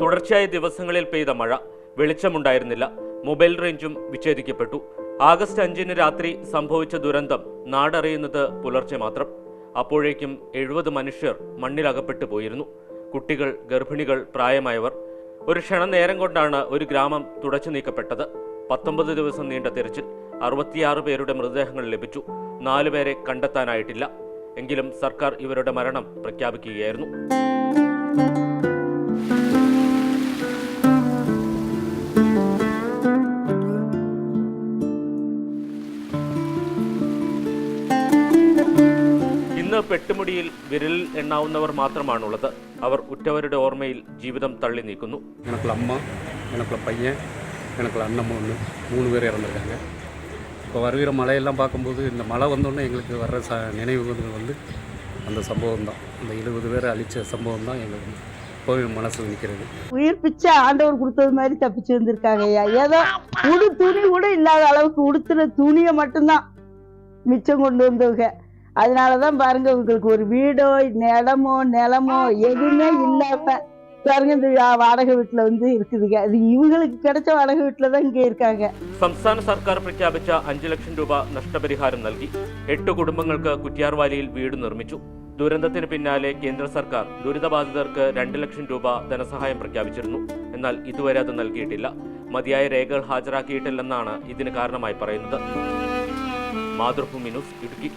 തുടർച്ചയായ ദിവസങ്ങളിൽ പെയ്ത മഴ വെളിച്ചമുണ്ടായിരുന്നില്ല. മൊബൈൽ റേഞ്ചും വിച്ഛേദിക്കപ്പെട്ടു. ആഗസ്റ്റ് അഞ്ചിന് രാത്രി സംഭവിച്ച ദുരന്തം നാടറിയുന്നത് പുലർച്ചെ മാത്രം. അപ്പോഴേക്കും എഴുപത് മനുഷ്യർ മണ്ണിലകപ്പെട്ടു പോയിരുന്നു. കുട്ടികൾ ഗർഭിണികൾ പ്രായമായവർ. ഒരു ക്ഷണനേരം കൊണ്ടാണ് ഒരു ഗ്രാമം തുടച്ചു നീക്കപ്പെട്ടത്. പത്തൊമ്പത് ദിവസം നീണ്ട തിരച്ചിൽ. അറുപത്തിയാറ് പേരുടെ മൃതദേഹങ്ങൾ ലഭിച്ചു. നാലുപേരെ കണ്ടെത്താനായിട്ടില്ല. എങ്കിലും സർക്കാർ ഇവരുടെ മരണം പ്രഖ്യാപിക്കുകയായിരുന്നു ഇന്ന് പെട്ടുമുടിയിൽ വിരലിൽ എണ്ണാവുന്നവർ മാത്രമാണുള്ളത് അവർ ഉറ്റവരുടെ ഓർമ്മയിൽ ജീവിതം തള്ളി നീക്കുന്നു எனக்குள்ள அம்மா எனக்குள்ள பையன் எனக்குள்ள அண்ணன் ஒன்று மூணு பேர் இறந்துருக்காங்க இப்போ வருகிற மழையெல்லாம் பார்க்கும்போது இந்த மழை வந்தோடனே எங்களுக்கு வர்ற ச நினைவுகள் வந்து அந்த சம்பவம் தான். அந்த எழுபது பேரை அழித்த சம்பவம் தான் எங்களுக்கு இப்போவே மனசு நிற்கிறது. உயிர் பிச்சை ஆண்டவர் கொடுத்தது மாதிரி தப்பிச்சு வந்திருக்காங்க ஐயா. ஏதோ உடு துணி கூட இல்லாத அளவுக்கு உடுத்துற துணியை மட்டும்தான் மிச்சம் கொண்டு வந்தவங்க. அதனால தான் பாருங்க இவங்களுக்கு ஒரு வீடோ நிலமோ நிலமோ எதுவுமே இல்லாமல் பாருங்க இந்த வாடகை வீட்டுல வந்து இருக்குதுங்க அது இவங்களுக்கு கிடைச்ச வாடகை வீட்டுல தான் இங்க இருக்காங்க സംസ്ഥാന സർക്കാർ പ്രഖ്യാപിച്ച അഞ്ചു ലക്ഷം രൂപ നഷ്ടപരിഹാരം നൽകി എട്ട് കുടുംബങ്ങൾക്ക് കുറ്റ്യാർവാലിയിൽ വീട് നിർമ്മിച്ചു ദുരന്തത്തിന് പിന്നാലെ കേന്ദ്ര സർക്കാർ ദുരിതബാധിതർക്ക് രണ്ട് ലക്ഷം രൂപ ധനസഹായം പ്രഖ്യാപിച്ചിരുന്നു എന്നാൽ ഇതുവരെ അത് നൽകിയിട്ടില്ല മതിയായ രേഖകൾ ഹാജരാക്കിയിട്ടില്ലെന്നാണ് ഇതിന് കാരണമായി പറയുന്നത് മാതൃഭൂമി ന്യൂസ് ഇടുക്കി